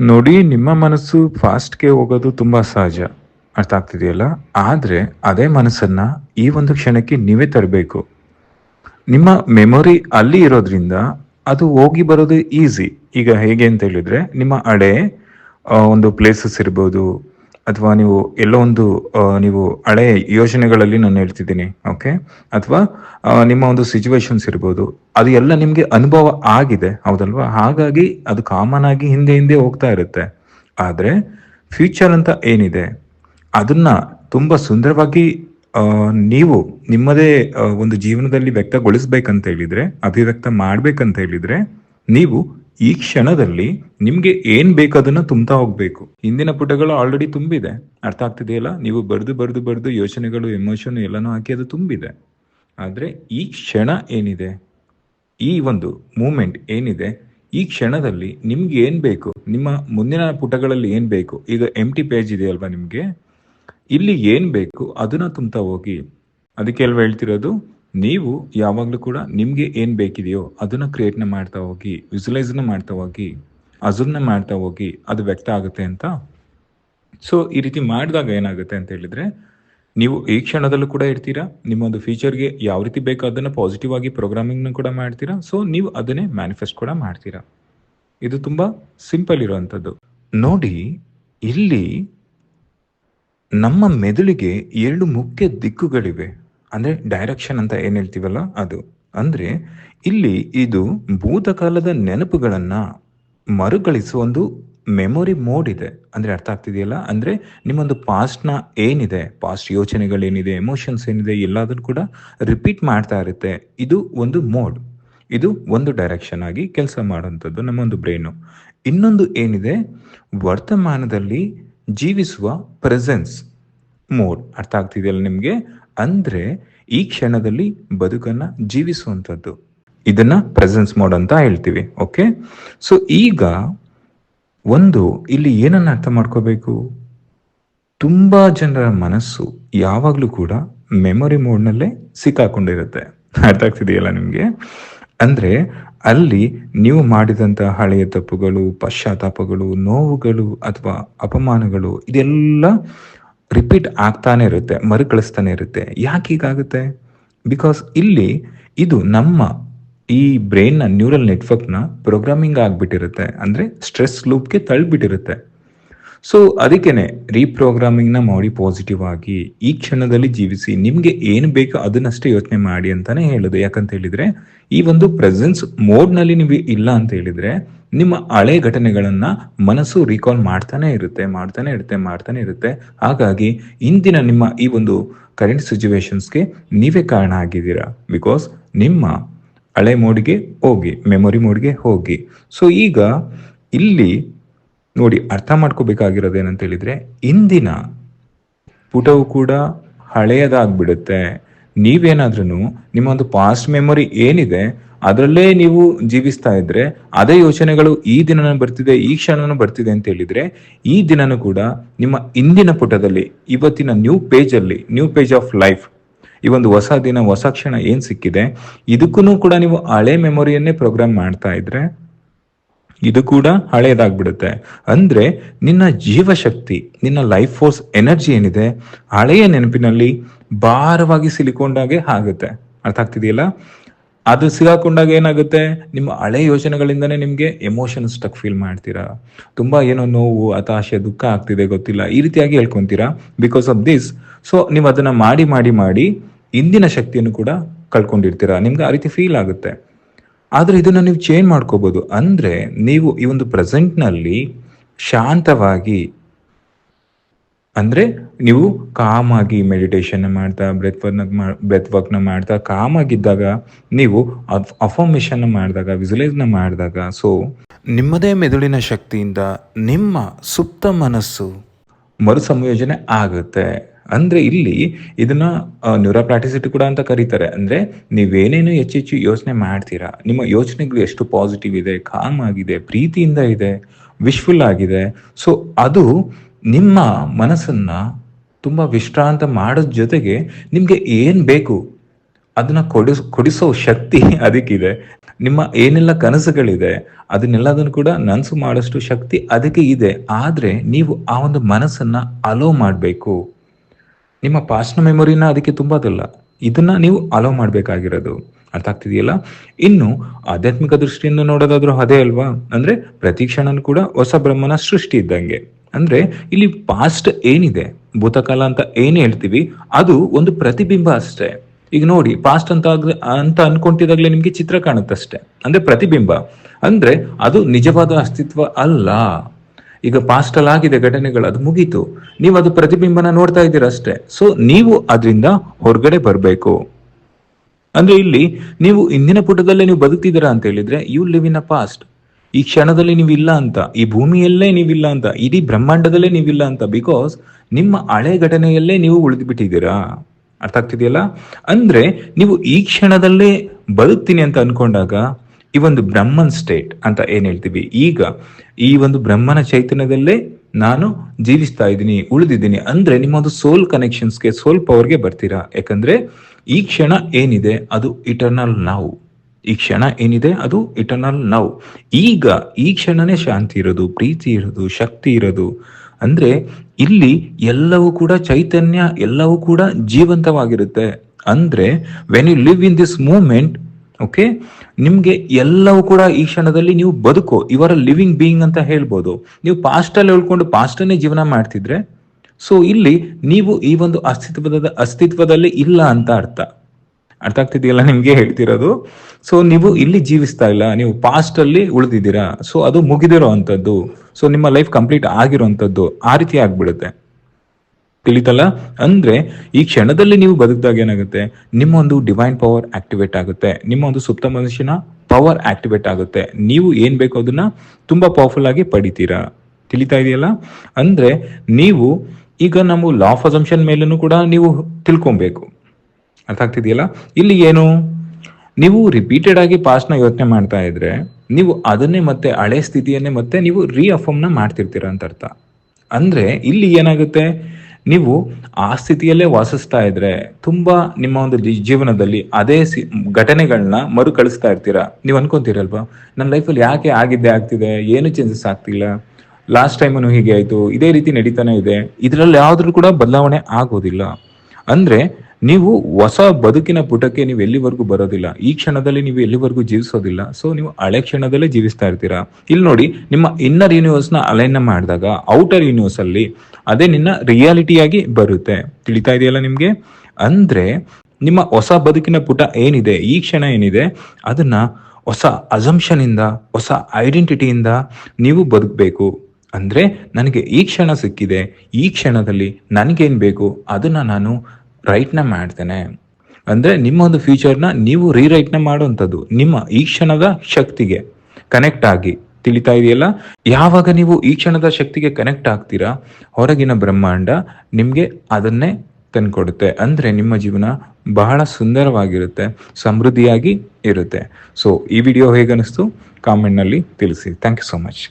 ನೋಡಿ, ನಿಮ್ಮ ಮನಸ್ಸು ಫಾಸ್ಟ್ಗೆ ಹೋಗೋದು ತುಂಬ ಸಹಜ. ಅರ್ಥ ಆಗ್ತಿದೆಯಲ್ಲ? ಆದರೆ ಅದೇ ಮನಸ್ಸನ್ನು ಈ ಒಂದು ಕ್ಷಣಕ್ಕೆ ನೀವೇ ತರಬೇಕು. ನಿಮ್ಮ ಮೆಮೊರಿ ಅಲ್ಲಿ ಇರೋದ್ರಿಂದ ಅದು ಹೋಗಿ ಬರೋದು ಈಸಿ. ಈಗ ಹೇಗೆ ಅಂತ ಹೇಳಿದ್ರೆ, ನಿಮ್ಮ ಅಡೆ ಒಂದು ಪ್ಲೇಸಸ್ ಇರ್ಬೋದು ಅಥವಾ ನೀವು ಎಲ್ಲೋ ಒಂದು ನೀವು ಹಳೆ ಯೋಜನೆಗಳಲ್ಲಿ ನಾನು ಹೇಳ್ತಿದ್ದೀನಿ ಓಕೆ ಅಥವಾ ನಿಮ್ಮ ಒಂದು ಸಿಚುವೇಶನ್ಸ್ ಇರ್ಬೋದು, ಅದು ಎಲ್ಲ ನಿಮಗೆ ಅನುಭವ ಆಗಿದೆ, ಹೌದಲ್ವಾ? ಹಾಗಾಗಿ ಅದು ಕಾಮನ್ ಆಗಿ ಹಿಂದೆ ಹಿಂದೆ ಹೋಗ್ತಾ ಇರುತ್ತೆ. ಆದರೆ ಫ್ಯೂಚರ್ ಅಂತ ಏನಿದೆ, ಅದನ್ನ ತುಂಬ ಸುಂದರವಾಗಿ ನೀವು ನಿಮ್ಮದೇ ಒಂದು ಜೀವನದಲ್ಲಿ ವ್ಯಕ್ತಗೊಳಿಸ್ಬೇಕಂತ ಹೇಳಿದ್ರೆ, ಅಭಿವ್ಯಕ್ತ ಮಾಡ್ಬೇಕಂತ ಹೇಳಿದ್ರೆ, ನೀವು ಈ ಕ್ಷಣದಲ್ಲಿ ನಿಮ್ಗೆ ಏನ್ ಬೇಕು ಅದನ್ನ ತುಂಬ್ತಾ ಹೋಗ್ಬೇಕು. ಹಿಂದಿನ ಪುಟಗಳು ಆಲ್ರೆಡಿ ತುಂಬಿದೆ. ಅರ್ಥ ಆಗ್ತಿದೆಯಲ್ಲ? ನೀವು ಬರೆದು ಬರ್ದು ಬರೆದು ಯೋಚನೆಗಳು ಎಮೋಷನ್ ಎಲ್ಲಾನು ಹಾಕಿ ಅದು ತುಂಬಿದೆ. ಆದ್ರೆ ಈ ಕ್ಷಣ ಏನಿದೆ? ಈ ಒಂದು ಮೂಮೆಂಟ್ ಏನಿದೆ? ಈ ಕ್ಷಣದಲ್ಲಿ ನಿಮ್ಗೆ ಏನ್ ಬೇಕು? ನಿಮ್ಮ ಮುಂದಿನ ಪುಟಗಳಲ್ಲಿ ಏನ್ ಬೇಕು? ಈಗ ಎಂ ಟಿ ಪೇಜ್ ಇದೆಯಲ್ವಾ ನಿಮ್ಗೆ? ಇಲ್ಲಿ ಏನ್ ಬೇಕು? ಅದನ್ನ ತುಂಬ್ತಾ ಹೋಗಿ. ಅದಕ್ಕೆ ಅಲ್ವಾ ಹೇಳ್ತಿರೋದು? ನೀವು ಯಾವಾಗಲೂ ಕೂಡ ನಿಮಗೆ ಏನು ಬೇಕಿದೆಯೋ ಅದನ್ನು ಕ್ರಿಯೇಟ್ನ ಮಾಡ್ತಾ ಹೋಗಿ ವಿಜುಲೈಸ್ನ ಮಾಡ್ತಾ ಹೋಗಿ ಅದನ್ನ ಮಾಡ್ತಾ ಹೋಗಿ ಅದು ವ್ಯಕ್ತ ಆಗುತ್ತೆ ಅಂತ. ಸೊ ಈ ರೀತಿ ಮಾಡಿದಾಗ ಏನಾಗುತ್ತೆ ಅಂತ ಹೇಳಿದ್ರೆ, ನೀವು ಈ ಕ್ಷಣದಲ್ಲೂ ಕೂಡ ಇರ್ತೀರಾ, ನಿಮ್ಮ ಒಂದು ಫ್ಯೂಚರ್ಗೆ ಯಾವ ರೀತಿ ಬೇಕೋ ಅದನ್ನು ಪಾಸಿಟಿವ್ ಆಗಿ ಪ್ರೋಗ್ರಾಮಿಂಗ್ನ ಕೂಡ ಮಾಡ್ತೀರಾ ಸೊ ನೀವು ಅದನ್ನೇ ಮ್ಯಾನಿಫೆಸ್ಟ್ ಕೂಡ ಮಾಡ್ತೀರಾ. ಇದು ತುಂಬ ಸಿಂಪಲ್ ಇರುವಂಥದ್ದು ನೋಡಿ, ಇಲ್ಲಿ ನಮ್ಮ ಮೆದುಳಿಗೆ ಎರಡು ಮುಖ್ಯ ದಿಕ್ಕುಗಳಿವೆ. ಅಂದ್ರೆ ಡೈರೆಕ್ಷನ್ ಅಂತ ಏನು ಹೇಳ್ತೀವಲ್ಲ ಅದು. ಅಂದ್ರೆ ಇಲ್ಲಿ ಇದು ಭೂತಕಾಲದ ನೆನಪುಗಳನ್ನ ಮರುಗಳಿಸುವ ಒಂದು ಮೆಮೊರಿ ಮೋಡ್ ಇದೆ. ಅಂದ್ರೆ ಅರ್ಥ ಆಗ್ತಿದೆಯಲ್ಲ? ಅಂದ್ರೆ ನಿಮ್ಮೊಂದು ಪಾಸ್ಟ್ನ ಏನಿದೆ ಪಾಸ್ಟ್ ಯೋಚನೆಗಳೇನಿದೆ ಎಮೋಷನ್ಸ್ ಏನಿದೆ, ಎಲ್ಲದನ್ನು ಕೂಡ ರಿಪೀಟ್ ಮಾಡ್ತಾ ಇರುತ್ತೆ. ಇದು ಒಂದು ಮೋಡ್ ಇದು ಒಂದು ಡೈರೆಕ್ಷನ್ ಆಗಿ ಕೆಲಸ ಮಾಡುವಂಥದ್ದು ನಮ್ಮ ಒಂದು ಬ್ರೈನು ಇನ್ನೊಂದು ಏನಿದೆ? ವರ್ತಮಾನದಲ್ಲಿ ಜೀವಿಸುವ ಪ್ರೆಸೆನ್ಸ್ ಮೋಡ್ ಅರ್ಥ ಆಗ್ತಿದೆಯಲ್ಲ ನಿಮ್ಗೆ? ಅಂದ್ರೆ ಈ ಕ್ಷಣದಲ್ಲಿ ಬದುಕನ್ನ ಜೀವಿಸುವಂಥದ್ದು. ಇದನ್ನ ಪ್ರೆಸೆನ್ಸ್ ಮೋಡ್ ಅಂತ ಹೇಳ್ತೀವಿ ಓಕೆ ಸೊ ಈಗ ಒಂದು, ಇಲ್ಲಿ ಏನನ್ನ ಅರ್ಥ ಮಾಡ್ಕೋಬೇಕು? ತುಂಬಾ ಜನರ ಮನಸ್ಸು ಯಾವಾಗ್ಲೂ ಕೂಡ ಮೆಮೊರಿ ಮೋಡ್ನಲ್ಲೇ ಸಿಕ್ಕಾಕೊಂಡಿರುತ್ತೆ. ಅರ್ಥ ಆಗ್ತಿದೆಯಲ್ಲ ನಿಮ್ಗೆ? ಅಂದ್ರೆ ಅಲ್ಲಿ ನೀವು ಮಾಡಿದಂತ ಹಳೆಯ ತಪ್ಪುಗಳು, ಪಶ್ಚಾತ್ತಾಪಗಳು, ನೋವುಗಳು ಅಥವಾ ಅಪಮಾನಗಳು, ಇದೆಲ್ಲ ರಿಪೀಟ್ ಆಗ್ತಾನೆ ಇರುತ್ತೆ, ಮರುಕಳಿಸ್ತಾನೆ ಇರುತ್ತೆ. ಯಾಕೆ ಹೀಗಾಗುತ್ತೆ? ಬಿಕಾಸ್ ಇಲ್ಲಿ ಇದು ನಮ್ಮ ಈ ಬ್ರೈನ್ನ ನ್ಯೂರಲ್ ನೆಟ್ವರ್ಕ್ನ ಪ್ರೋಗ್ರಾಮಿಂಗ್ ಆಗಿಬಿಟ್ಟಿರುತ್ತೆ. ಅಂದರೆ ಸ್ಟ್ರೆಸ್ ಲೂಪ್ಗೆ ತಳ್ಳಿಬಿಟ್ಟಿರುತ್ತೆ ಸೊ ಅದಕ್ಕೇನೆ ರೀಪ್ರೋಗ್ರಾಮಿಂಗ್ನ ಮಾಡಿ ಪಾಸಿಟಿವ್ ಆಗಿ ಈ ಕ್ಷಣದಲ್ಲಿ ಜೀವಿಸಿ ನಿಮಗೆ ಏನು ಬೇಕೋ ಅದನ್ನಷ್ಟೇ ಯೋಚನೆ ಮಾಡಿ ಅಂತಾನೆ ಹೇಳೋದು. ಯಾಕಂತ ಹೇಳಿದ್ರೆ ಈ ಒಂದು ಪ್ರೆಸೆನ್ಸ್ ಮೋಡ್ನಲ್ಲಿ ನೀವು ಇಲ್ಲ ಅಂತ ಹೇಳಿದ್ರೆ ನಿಮ್ಮ ಹಳೆ ಘಟನೆಗಳನ್ನ ಮನಸ್ಸು ರೀಕಾಲ್ ಮಾಡ್ತಾನೆ ಇರುತ್ತೆ ಮಾಡ್ತಾನೆ ಇರುತ್ತೆ ಮಾಡ್ತಾನೆ ಇರುತ್ತೆ. ಹಾಗಾಗಿ ಇಂದಿನ ನಿಮ್ಮ ಈ ಒಂದು ಕರೆಂಟ್ ಸಿಚುವೇಶನ್ಸ್ಗೆ ನೀವೇ ಕಾರಣ ಆಗಿದ್ದೀರಾ? ಬಿಕಾಸ್ ನಿಮ್ಮ ಹಳೆ ಮೋಡ್ಗೆ ಹೋಗಿ ಮೆಮೊರಿ ಮೋಡ್ಗೆ ಹೋಗಿ. ಸೊ ಈಗ ಇಲ್ಲಿ ನೋಡಿ ಅರ್ಥ ಮಾಡ್ಕೋಬೇಕಾಗಿರೋದು ಏನಂತ ಹೇಳಿದ್ರೆ, ಇಂದಿನ ಪುಟವು ಕೂಡ ಹಳೆಯದಾಗ್ಬಿಡುತ್ತೆ. ನೀವೇನಾದ್ರೂ ನಿಮ್ಮ ಒಂದು ಪಾಸ್ಟ್ ಮೆಮೊರಿ ಏನಿದೆ ಅದರಲ್ಲೇ ನೀವು ಜೀವಿಸ್ತಾ ಇದ್ರೆ ಅದೇ ಯೋಚನೆಗಳು ಈ ದಿನನೂ ಬರ್ತಿದೆ, ಈ ಕ್ಷಣನೂ ಬರ್ತಿದೆ ಅಂತ ಹೇಳಿದ್ರೆ ಈ ದಿನನೂ ಕೂಡ ನಿಮ್ಮ ಇಂದಿನ ಪುಟದಲ್ಲಿ, ಇವತ್ತಿನ ನ್ಯೂ ಪೇಜ್ ಅಲ್ಲಿ ನ್ಯೂ ಪೇಜ್ ಆಫ್ ಲೈಫ್ ಈ ಒಂದು ಹೊಸ ದಿನ, ಹೊಸ ಕ್ಷಣ ಏನ್ ಸಿಕ್ಕಿದೆ ಇದಕ್ಕೂ ಕೂಡ ನೀವು ಹಳೆ ಮೆಮೊರಿಯನ್ನೇ ಪ್ರೋಗ್ರಾಮ್ ಮಾಡ್ತಾ ಇದ್ರೆ ಇದು ಕೂಡ ಹಳೆಯದಾಗ್ಬಿಡುತ್ತೆ ಅಂದ್ರೆ ನಿನ್ನ ಜೀವಶಕ್ತಿ ನಿನ್ನ ಲೈಫ್ ಫೋರ್ಸ್ ಎನರ್ಜಿ ಏನಿದೆ, ಹಳೆಯ ನೆನಪಿನಲ್ಲಿ ಭಾರವಾಗಿ ಸಿಲಿಕೊಂಡಾಗೆ ಆಗುತ್ತೆ. ಅರ್ಥ ಆಗ್ತಿದೆಯಲ್ಲ? ಅದು ಸಿಗಾಕೊಂಡಾಗ ಏನಾಗುತ್ತೆ? ನಿಮ್ಮ ಹಳೆ ಯೋಚನೆಗಳಿಂದನೇ ನಿಮಗೆ ಎಮೋಷನ್ ಸ್ಟಕ್ ಫೀಲ್ ಮಾಡ್ತೀರಾ? ತುಂಬಾ ಏನೋ ನೋವು, ಹತಾಶೆ, ದುಃಖ ಆಗ್ತಿದೆ, ಗೊತ್ತಿಲ್ಲ. ಈ ರೀತಿಯಾಗಿ ಹೇಳ್ಕೊಂತೀರಾ? ಬಿಕಾಸ್ ಆಫ್ ದಿಸ್ ಸೊ ನೀವು ಅದನ್ನ ಮಾಡಿ ಮಾಡಿ ಮಾಡಿ ಇಂದಿನ ಶಕ್ತಿಯನ್ನು ಕೂಡ ಕಳ್ಕೊಂಡಿರ್ತೀರಾ? ನಿಮ್ಗೆ ಆ ರೀತಿ ಫೀಲ್ ಆಗುತ್ತೆ. ಆದ್ರೆ ಇದನ್ನ ನೀವು ಚೇಂಜ್ ಮಾಡ್ಕೋಬಹುದು ಅಂದ್ರೆ ನೀವು ಈ ಒಂದು ಪ್ರೆಸೆಂಟ್ನಲ್ಲಿ ಶಾಂತವಾಗಿ ಅಂದ್ರೆ ನೀವು ಕಾಮ್ ಆಗಿ ಮೆಡಿಟೇಷನ್ ಮಾಡ್ತಾ ಬ್ರೆತ್ ವರ್ಕ್ ಬ್ರೆತ್ ವರ್ಕ್ನ ಮಾಡ್ತಾ ಕಾಮ್ ಆಗಿದ್ದಾಗ ನೀವು ಅಫರ್ಮೇಷನ್ ಮಾಡಿದಾಗ ವಿಜುವಲೈಸ್ನ ಮಾಡಿದಾಗ ಸೊ ನಿಮ್ಮದೇ ಮೆದುಳಿನ ಶಕ್ತಿಯಿಂದ ನಿಮ್ಮ ಸುಪ್ತ ಮನಸ್ಸು ಮರುಸಂಯೋಜನೆ ಆಗುತ್ತೆ. ಅಂದ್ರೆ ಇಲ್ಲಿ ಇದನ್ನ ನ್ಯೂರೋಪ್ಲಾಟಿಸಿಟಿ ಕೂಡ ಅಂತ ಕರೀತಾರೆ. ಅಂದ್ರೆ ನೀವೇನೇನು ಹೆಚ್ಚು ಹೆಚ್ಚು ಯೋಚನೆ ಮಾಡ್ತೀರಾ, ನಿಮ್ಮ ಯೋಚನೆಗಳು ಎಷ್ಟು ಪಾಸಿಟಿವ್ ಇದೆ ಕಾಮ್ ಆಗಿದೆ ಪ್ರೀತಿಯಿಂದ ಇದೆ ವಿಶ್ಫುಲ್ ಆಗಿದೆ ಸೊ ಅದು ನಿಮ್ಮ ಮನಸ್ಸನ್ನು ತುಂಬಾ ವಿಶ್ರಾಂತ ಮಾಡೋದ್ ಜೊತೆಗೆ ನಿಮಗೆ ಏನು ಬೇಕು ಅದನ್ನ ಕೊಡಿಸ್ ಕೊಡಿಸೋ ಶಕ್ತಿ ಅದಕ್ಕಿದೆ. ನಿಮ್ಮ ಏನೆಲ್ಲ ಕನಸುಗಳಿದೆ, ಅದನ್ನೆಲ್ಲದನ್ನು ಕೂಡ ನನಸು ಮಾಡೋಷ್ಟು ಶಕ್ತಿ ಅದಕ್ಕೆ ಇದೆ. ಆದ್ರೆ ನೀವು ಆ ಒಂದು ಮನಸ್ಸನ್ನು ಅಲೋ ಮಾಡಬೇಕು. ನಿಮ್ಮ ಪಾಸ್ನ ಮೆಮೊರಿನ ಅದಕ್ಕೆ ತುಂಬೋದಿಲ್ಲ. ಇದನ್ನ ನೀವು ಅಲೋ ಮಾಡಬೇಕಾಗಿರೋದು. ಅರ್ಥ ಆಗ್ತಿದೆಯಲ್ಲ? ಇನ್ನು ಆಧ್ಯಾತ್ಮಿಕ ದೃಷ್ಟಿಯಿಂದ ನೋಡೋದಾದ್ರೂ ಅದೇ ಅಲ್ವಾ? ಅಂದ್ರೆ ಪ್ರತಿ ಕ್ಷಣನೂ ಕೂಡ ಹೊಸ ಬ್ರಹ್ಮನ ಸೃಷ್ಟಿ ಇದ್ದಂಗೆ. ಅಂದ್ರೆ ಇಲ್ಲಿ ಪಾಸ್ಟ್ ಏನಿದೆ, ಭೂತಕಾಲ ಅಂತ ಏನ್ ಹೇಳ್ತೀವಿ, ಅದು ಒಂದು ಪ್ರತಿಬಿಂಬ ಅಷ್ಟೇ. ಈಗ ನೋಡಿ ಪಾಸ್ಟ್ ಅಂತ ಅಂತ ಅನ್ಕೊಂತಿದಾಗ್ಲೇ ನಿಮ್ಗೆ ಚಿತ್ರ ಕಾಣುತ್ತಷ್ಟೇ. ಅಂದ್ರೆ ಪ್ರತಿಬಿಂಬ. ಅಂದ್ರೆ ಅದು ನಿಜವಾದ ಅಸ್ತಿತ್ವ ಅಲ್ಲ. ಈಗ ಪಾಸ್ಟ್ ಅಲ್ಲಿ ಆಗಿದೆ ಘಟನೆಗಳು, ಅದು ಮುಗೀತು. ನೀವು ಅದು ಪ್ರತಿಬಿಂಬನ ನೋಡ್ತಾ ಇದ್ದೀರ ಅಷ್ಟೇ. ಸೊ ನೀವು ಅದರಿಂದ ಹೊರಗಡೆ ಬರಬೇಕು. ಅಂದ್ರೆ ಇಲ್ಲಿ ನೀವು ಇಂದಿನ ಪುಟದಲ್ಲೇ ನೀವು ಬದುಕ್ತಿದ್ದೀರಾ ಅಂತ ಹೇಳಿದ್ರೆ you live in a past ಈ ಕ್ಷಣದಲ್ಲಿ ನೀವಿಲ್ಲ ಅಂತ, ಈ ಭೂಮಿಯಲ್ಲೇ ನೀವಿಲ್ಲ ಅಂತ, ಇಡೀ ಬ್ರಹ್ಮಾಂಡದಲ್ಲೇ ನೀವಿಲ್ಲ ಅಂತ ಬಿಕಾಸ್ ನಿಮ್ಮ ಹಳೆ ಘಟನೆಯಲ್ಲೇ ನೀವು ಉಳಿದು ಬಿಟ್ಟಿದ್ದೀರಾ ಅರ್ಥ ಆಗ್ತಿದೆಯಲ್ಲ? ಅಂದ್ರೆ ನೀವು ಈ ಕ್ಷಣದಲ್ಲೇ ಬದುಕ್ತೀನಿ ಅಂತ ಅನ್ಕೊಂಡಾಗ ಈ ಒಂದು ಬ್ರಹ್ಮನ್ ಸ್ಟೇಟ್ ಅಂತ ಏನ್ ಹೇಳ್ತೀವಿ? ಈಗ ಈ ಒಂದು ಬ್ರಹ್ಮನ ಚೈತನ್ಯದಲ್ಲೇ ನಾನು ಜೀವಿಸ್ತಾ ಇದ್ದೀನಿ, ಉಳಿದಿದ್ದೀನಿ. ಅಂದ್ರೆ ನಿಮ್ಮ ಒಂದು ಸೋಲ್ ಕನೆಕ್ಷನ್ಸ್ಗೆ ಸೋಲ್ ಪವರ್ಗೆ ಬರ್ತೀರಾ? ಯಾಕಂದ್ರೆ ಈ ಕ್ಷಣ ಏನಿದೆ? ಅದು ಇಟರ್ನಲ್ ನಾವು ಈ ಕ್ಷಣ ಏನಿದೆ? ಅದು ಇಟರ್ನಲ್ ನೌ ಈಗ ಈ ಕ್ಷಣನೇ ಶಾಂತಿ ಇರೋದು, ಪ್ರೀತಿ ಇರೋದು, ಶಕ್ತಿ ಇರೋದು. ಅಂದ್ರೆ ಇಲ್ಲಿ ಎಲ್ಲವೂ ಕೂಡ ಚೈತನ್ಯ, ಎಲ್ಲವೂ ಕೂಡ ಜೀವಂತವಾಗಿರುತ್ತೆ. ಅಂದ್ರೆ when you live in this moment okay ನಿಮ್ಗೆ ಎಲ್ಲವೂ ಕೂಡ ಈ ಕ್ಷಣದಲ್ಲಿ ನೀವು ಬದುಕು. ಇವರ ಲಿವಿಂಗ್ ಬೀಯಿಂಗ್ ಅಂತ ಹೇಳ್ಬೋದು. ನೀವು ಪಾಸ್ಟ್ ಅಲ್ಲಿ ಉಳ್ಕೊಂಡು ಪಾಸ್ಟ್ ಅನ್ನೇ ಜೀವನ ಮಾಡ್ತಿದ್ರೆ ಸೊ ಇಲ್ಲಿ ನೀವು ಈ ಒಂದು ಅಸ್ತಿತ್ವದ, ಅಸ್ತಿತ್ವದಲ್ಲಿ ಇಲ್ಲ ಅಂತ ಅರ್ಥ. ಅರ್ಥ ಆಗ್ತಿದೆಯಲ್ಲ ನಿಮ್ಗೆ ಹೇಳ್ತಿರೋದು? ಸೊ ನೀವು ಇಲ್ಲಿ ಜೀವಿಸ್ತಾ ಇಲ್ಲ, ನೀವು ಪಾಸ್ಟ್ ಅಲ್ಲಿ ಉಳಿದಿದ್ದೀರಾ. ಸೊ ಅದು ಮುಗಿದಿರೋ ಅಂಥದ್ದು ಸೊ ನಿಮ್ಮ ಲೈಫ್ ಕಂಪ್ಲೀಟ್ ಆಗಿರೋಂಥದ್ದು. ಆ ರೀತಿ ಆಗ್ಬಿಡುತ್ತೆ. ತಿಳಿತಲ್ಲ? ಅಂದ್ರೆ, ಈ ಕ್ಷಣದಲ್ಲಿ ನೀವು ಬದುಕಿದಾಗ ಏನಾಗುತ್ತೆ? ನಿಮ್ಮ ಒಂದು ಡಿವೈನ್ ಪವರ್ ಆಕ್ಟಿವೇಟ್ ಆಗುತ್ತೆ. ನಿಮ್ಮ ಒಂದು ಸುಪ್ತ ಮನುಷ್ಯನ ಪವರ್ ಆಕ್ಟಿವೇಟ್ ಆಗುತ್ತೆ. ನೀವು ಏನ್ ಬೇಕು ಅದನ್ನ ತುಂಬಾ ಪವರ್ಫುಲ್ ಆಗಿ ಪಡಿತೀರಾ. ತಿಳಿತಾ ಇದೆಯಲ್ಲ? ಅಂದ್ರೆ, ನೀವು ಈಗ ನಾವು ಲಾ ಆಫ್ ಅಸಂಪ್ಷನ್ ಮೇಲೂ ಕೂಡ ನೀವು ತಿಳ್ಕೊಬೇಕು. ಅರ್ಥ ಆಗ್ತಿದೆಯಲ್ಲ? ಇಲ್ಲಿ ಏನು? ನೀವು ರಿಪೀಟೆಡ್ ಆಗಿ ಪಾಸ್ಟ್ನ ಯೋಚನೆ ಮಾಡ್ತಾ ಇದ್ರೆ, ನೀವು ಅದನ್ನೇ ಮತ್ತೆ ಹಳೆ ಸ್ಥಿತಿಯನ್ನೇ ಮತ್ತೆ ನೀವು ನ ಮಾಡ್ತಿರ್ತೀರ ಅಂತ ಅರ್ಥ. ಅಂದ್ರೆ ಇಲ್ಲಿ ಏನಾಗುತ್ತೆ? ನೀವು ಆ ಸ್ಥಿತಿಯಲ್ಲೇ ವಾಸಿಸ್ತಾ ಇದ್ರೆ ತುಂಬಾ ನಿಮ್ಮ ಒಂದು ಜೀವನದಲ್ಲಿ ಅದೇ ಘಟನೆಗಳನ್ನ ಮರುಕಳಿಸ್ತಾ ಇರ್ತೀರಾ? ನೀವು ಅನ್ಕೊಂತೀರಲ್ವಾ? ನನ್ನ ಲೈಫಲ್ಲಿ ಯಾಕೆ ಆಗಿದ್ದೆ ಆಗ್ತಿದೆ? ಏನು ಚೇಂಜಸ್ ಆಗ್ತಿಲ್ಲ? ಲಾಸ್ಟ್ ಟೈಮನು ಹೀಗೆ ಆಯ್ತು? ಇದೇ ರೀತಿ ನಡೀತಾನೆ ಇದೆ? ಇದರಲ್ಲಿ ಯಾವ್ದ್ರೂ ಕೂಡ ಬದಲಾವಣೆ ಆಗೋದಿಲ್ಲ. ಅಂದ್ರೆ ನೀವು ಹೊಸ ಬದುಕಿನ ಪುಟಕ್ಕೆ ನೀವು ಎಲ್ಲಿವರೆಗೂ ಬರೋದಿಲ್ಲ. ಈ ಕ್ಷಣದಲ್ಲಿ ನೀವು ಎಲ್ಲಿವರೆಗೂ ಜೀವಿಸೋದಿಲ್ಲ. ಸೊ ನೀವು ಹಳೆ ಕ್ಷಣದಲ್ಲೇ ಜೀವಿಸ್ತಾ ಇರ್ತೀರಾ? ಇಲ್ಲಿ ನೋಡಿ, ನಿಮ್ಮ ಇನ್ನರ್ ಯೂನಿವರ್ಸ್ನ ಅಲೈನ್ ಮಾಡಿದಾಗ ಔಟರ್ ಯೂನಿವರ್ಸ್ ಅಲ್ಲಿ ಅದೇ ನಿನ್ನ ರಿಯಾಲಿಟಿಯಾಗಿ ಬರುತ್ತೆ. ತಿಳಿತಾ ಇದೆಯಲ್ಲ ನಿಮ್ಗೆ? ಅಂದ್ರೆ, ನಿಮ್ಮ ಹೊಸ ಬದುಕಿನ ಪುಟ ಏನಿದೆ, ಈ ಕ್ಷಣ ಏನಿದೆ, ಅದನ್ನ ಹೊಸ ಅಸಂಪ್ಷನ್ ಇಂದ, ಹೊಸ ಐಡೆಂಟಿಟಿಯಿಂದ ನೀವು ಬದುಕಬೇಕು. ಅಂದ್ರೆ, ನನಗೆ ಈ ಕ್ಷಣ ಸಿಕ್ಕಿದೆ, ಈ ಕ್ಷಣದಲ್ಲಿ ನನಗೇನ್ ಬೇಕು, ಅದನ್ನ ನಾನು ರೈಟ್ನ ಮಾಡ್ತೇನೆ. ಅಂದರೆ ನಿಮ್ಮ ಒಂದು ಫ್ಯೂಚರ್ನ ನೀವು ರೀರೈಟ್ನ ಮಾಡುವಂಥದ್ದು. ನಿಮ್ಮ ಈ ಕ್ಷಣದ ಶಕ್ತಿಗೆ ಕನೆಕ್ಟ್ ಆಗಿ. ತಿಳಿತಾ ಇದೆಯಲ್ಲ? ಯಾವಾಗ ನೀವು ಈ ಕ್ಷಣದ ಶಕ್ತಿಗೆ ಕನೆಕ್ಟ್ ಆಗ್ತೀರಾ? ಹೊರಗಿನ ಬ್ರಹ್ಮಾಂಡ ನಿಮಗೆ ಅದನ್ನೇ ತಂದುಕೊಡುತ್ತೆ. ಅಂದರೆ ನಿಮ್ಮ ಜೀವನ ಬಹಳ ಸುಂದರವಾಗಿರುತ್ತೆ, ಸಮೃದ್ಧಿಯಾಗಿ ಇರುತ್ತೆ. ಸೊ ಈ ವಿಡಿಯೋ ಹೇಗನಿಸ್ತು ಕಾಮೆಂಟ್ನಲ್ಲಿ ತಿಳಿಸಿ. Thank you so much